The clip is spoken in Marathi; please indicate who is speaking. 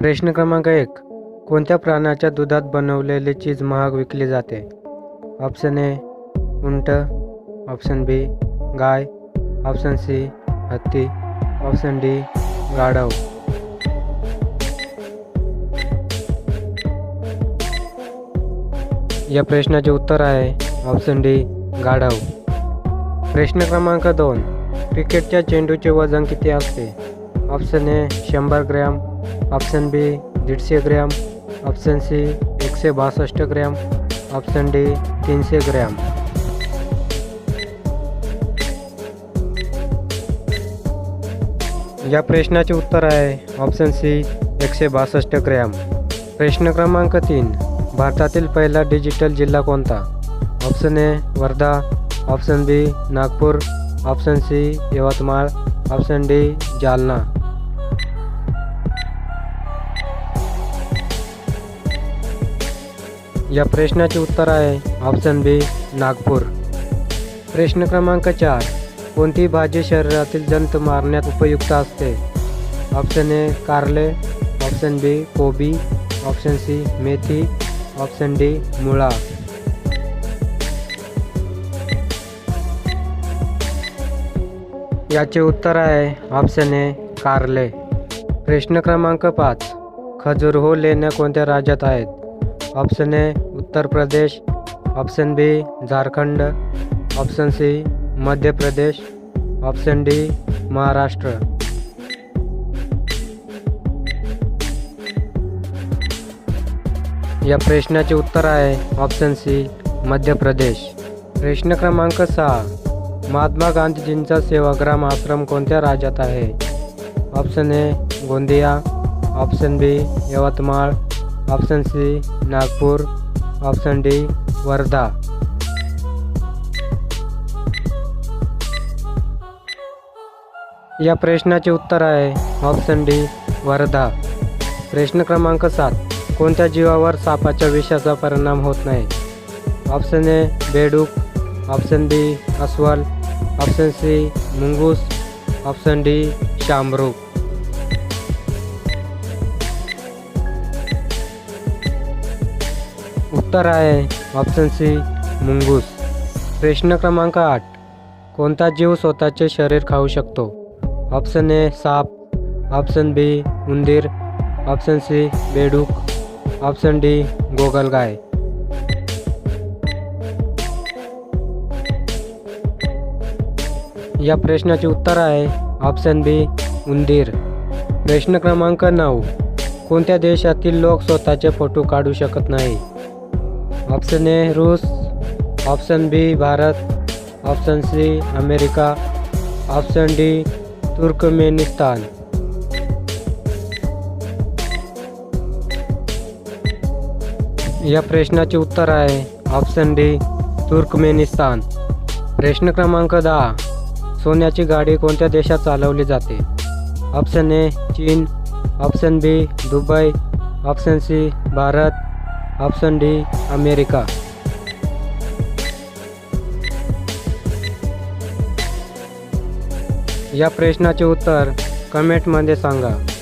Speaker 1: प्रश्न क्रमांक एक. कोणत्या प्राण्याच्या दुधात बनवलेले चीज महाग विकली जाते? ऑप्शन ए उंट. ऑप्शन बी गाय. ऑप्शन सी हत्ती. ऑप्शन डी गाढव. या प्रश्नाचे उत्तर आहे ऑप्शन डी गाढव. प्रश्न क्रमांक दोन. क्रिकेटच्या चेंडूचे वजन किती असते? ऑप्शन ए शंभर ग्रॅम. ऑप्शन बी दीडशे ग्रॅम. ऑप्शन सी एकशे बासष्ट ग्रॅम. ऑप्शन डी तीनशे ग्रॅम. या प्रश्नाचे उत्तर आहे ऑप्शन सी एकशे बासष्ट ग्रॅम. प्रश्न क्रमांक तीन भारतातील पहिला डिजिटल जिल्हा कोणता? Option A Wardha. Option B Nagpur. Option C Yavatmal. Option D Jalna. या प्रश्नाचे उत्तर आहे ऑप्शन बी नागपूर. प्रश्न क्रमांक चार कोणती भाजी शरीरातील जंत मारण्यात उपयुक्त असते? ऑप्शन ए कारले. ऑप्शन बी कोबी. ऑप्शन सी मेथी. ऑप्शन डी मुळा. याचे उत्तर आहे ऑप्शन ए कारले. प्रश्न क्रमांक पाच खजूर हो लेण्या कोणत्या राज्यात आहेत? Option A Uttar Pradesh. Option B Jharkhand. Option C Madhya Pradesh. Option D Maharashtra. या प्रश्नाचे उत्तर आहे ऑप्शन सी मध्य प्रदेश. प्रश्न क्रमांक सहा. महात्मा गांधीजींचा सेवाग्राम आश्रम कोणत्या राज्यात आहे? Option A Gondia. Option B Yavatmal. Option C Nagpur. Option D Wardha. या प्रश्नाचे उत्तर आहे ऑप्शन डी वर्धा. प्रश्न क्रमांक सात कोणत्या जीवावर सापाच्या विषाचा परिणाम होत नाही? ऑप्शन ए बेडूक. ऑप्शन बी अस्वल. ऑप्शन सी मुंगूस. ऑप्शन डी शामरूप उत्तर आहे. ऑप्शन सी मुंगूस. प्रश्न क्रमांक आठ. कोणता जीव स्वतःचे शरीर खाऊ शकतो? ऑप्शन ए साप. ऑप्शन बी उंदीर. ऑप्शन सी बेडूक. ऑप्शन डी गोगलगाय. या प्रश्नाचे उत्तर आहे. ऑप्शन बी उंदीर. प्रश्न क्रमांक नऊ. कोणत्या देशातील लोक स्वतःचे फोटो काढू शकत नाही? ऑप्शन ए रूस option B Bharat option C America option D Turkmenistan. या प्रश्नाचे उत्तर आहे ऑप्शन डी तुर्कमेनिस्तान. प्रश्न क्रमांक दहा सोन्याची गाडी कोणत्या देशात चालवली जाते? ऑप्शन ए चीन option B Dubai option C Bharat option D America. या प्रश्नाचे उत्तर कमेंटमध्ये सांगा.